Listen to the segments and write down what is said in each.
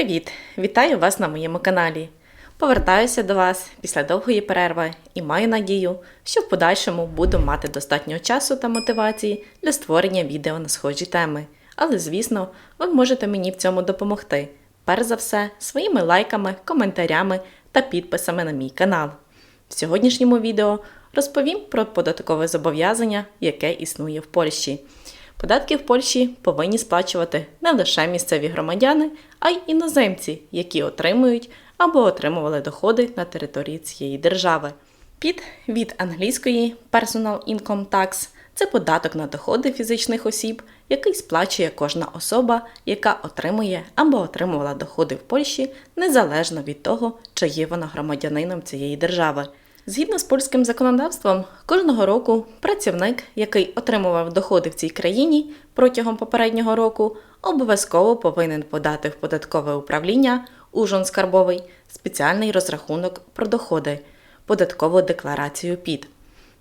Привіт! Вітаю вас на моєму каналі. Повертаюся до вас після довгої перерви і маю надію, що в подальшому буду мати достатньо часу та мотивації для створення відео на схожі теми. Але, звісно, ви можете мені в цьому допомогти. Перш за все, своїми лайками, коментарями та підписами на мій канал. В сьогоднішньому відео розповім про податкове зобов'язання, яке існує в Польщі. Податки в Польщі повинні сплачувати не лише місцеві громадяни, а й іноземці, які отримують або отримували доходи на території цієї держави. ПІД від англійської Personal Income Tax – це податок на доходи фізичних осіб, який сплачує кожна особа, яка отримує або отримувала доходи в Польщі незалежно від того, чи є вона громадянином цієї держави. Згідно з польським законодавством, кожного року працівник, який отримував доходи в цій країні протягом попереднього року, обов'язково повинен подати в податкове управління Ужон Скарбовий спеціальний розрахунок про доходи, податкову декларацію ПІД.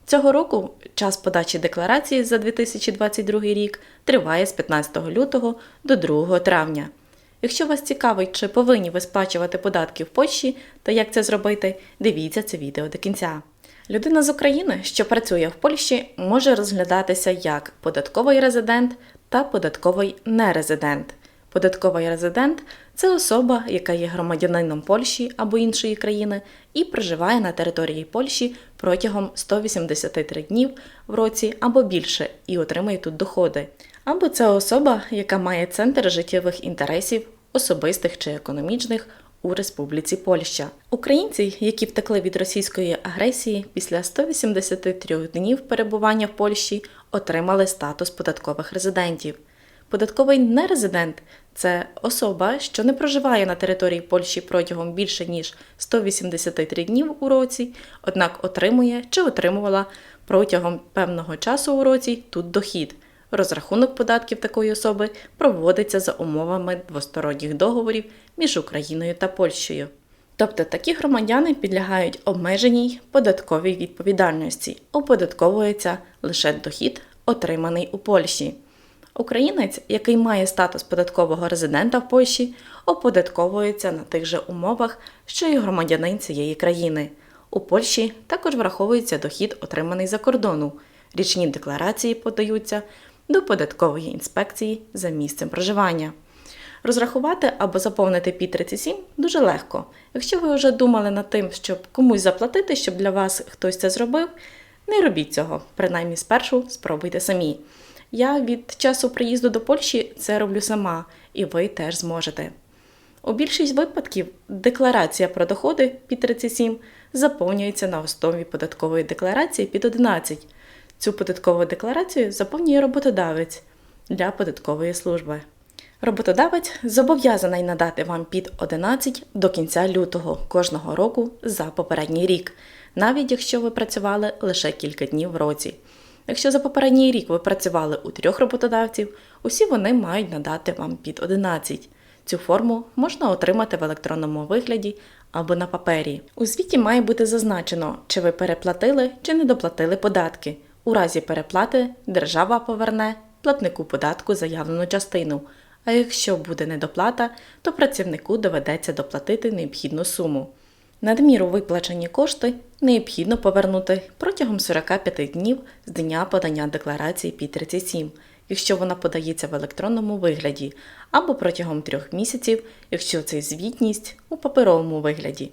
Цього року час подачі декларації за 2022 рік триває з 15 лютого до 2 травня. Якщо вас цікавить, чи повинні ви сплачувати податки в Польщі та як це зробити, дивіться це відео до кінця. Людина з України, що працює в Польщі, може розглядатися як податковий резидент та податковий нерезидент. Податковий резидент це особа, яка є громадянином Польщі або іншої країни і проживає на території Польщі протягом 183 днів в році або більше і отримує тут доходи. Або це особа, яка має центр життєвих інтересів, особистих чи економічних у Республіці Польща. Українці, які втекли від російської агресії після 183 днів перебування в Польщі, отримали статус податкових резидентів. Податковий нерезидент це особа, що не проживає на території Польщі протягом більше ніж 183 днів у році, однак отримує чи отримувала протягом певного часу у році тут дохід. Розрахунок податків такої особи проводиться за умовами двосторонніх договорів між Україною та Польщею. Тобто такі громадяни підлягають обмеженій податковій відповідальності, оподатковується лише дохід, отриманий у Польщі. Українець, який має статус податкового резидента в Польщі, оподатковується на тих же умовах, що й громадянин цієї країни. У Польщі також враховується дохід, отриманий за кордону. Річні декларації подаються до податкової інспекції за місцем проживання. Розрахувати або заповнити Пі-37 дуже легко. Якщо ви вже думали над тим, щоб комусь заплатити, щоб для вас хтось це зробив, не робіть цього, принаймні спершу спробуйте самі. Я від часу приїзду до Польщі це роблю сама, і ви теж зможете. У більшість випадків декларація про доходи під 37 заповнюється на основі податкової декларації під 11. Цю податкову декларацію заповнює роботодавець для податкової служби. Роботодавець зобов'язаний надати вам під 11 до кінця лютого кожного року за попередній рік, навіть якщо ви працювали лише кілька днів в році. Якщо за попередній рік ви працювали у трьох роботодавців, усі вони мають надати вам під 11. Цю форму можна отримати в електронному вигляді або на папері. У звіті має бути зазначено, чи ви переплатили чи не доплатили податки. У разі переплати держава поверне платнику податку заявлену частину. А якщо буде недоплата, то працівнику доведеться доплатити необхідну суму. Надміру виплачені кошти необхідно повернути протягом 45 днів з дня подання декларації Пі-37, якщо вона подається в електронному вигляді, або протягом трьох місяців, якщо це звітність у паперовому вигляді.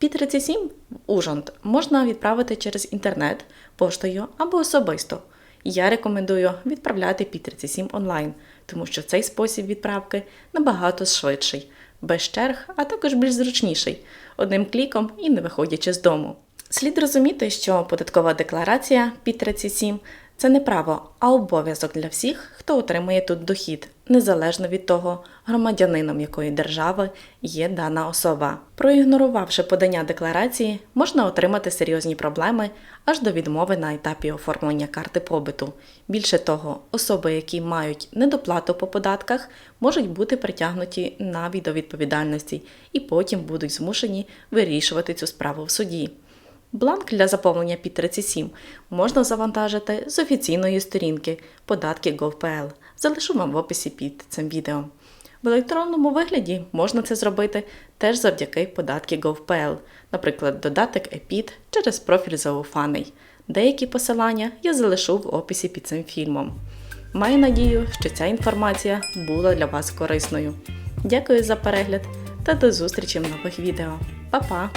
Пі-37 в Ужонт можна відправити через інтернет, поштою або особисто. Я рекомендую відправляти Пі-37 онлайн, тому що цей спосіб відправки набагато швидший, без черг, а також більш зручніший, одним кліком і не виходячи з дому. Слід розуміти, що податкова декларація Пі-37 це не право, а обов'язок для всіх, хто отримує тут дохід, незалежно від того, громадянином якої держави є дана особа. Проігнорувавши подання декларації, можна отримати серйозні проблеми аж до відмови на етапі оформлення карти побиту. Більше того, особи, які мають недоплату по податках, можуть бути притягнуті навіть до відповідальності і потім будуть змушені вирішувати цю справу в суді. Бланк для заповнення під 37 можна завантажити з офіційної сторінки податки.gov.pl. Залишу вам в описі під цим відео. В електронному вигляді можна це зробити теж завдяки податки Gov.pl, наприклад, додаток EPID через профіль Зауфаний. Деякі посилання я залишу в описі під цим фільмом. Маю надію, що ця інформація була для вас корисною. Дякую за перегляд та до зустрічі в нових відео. Па-па!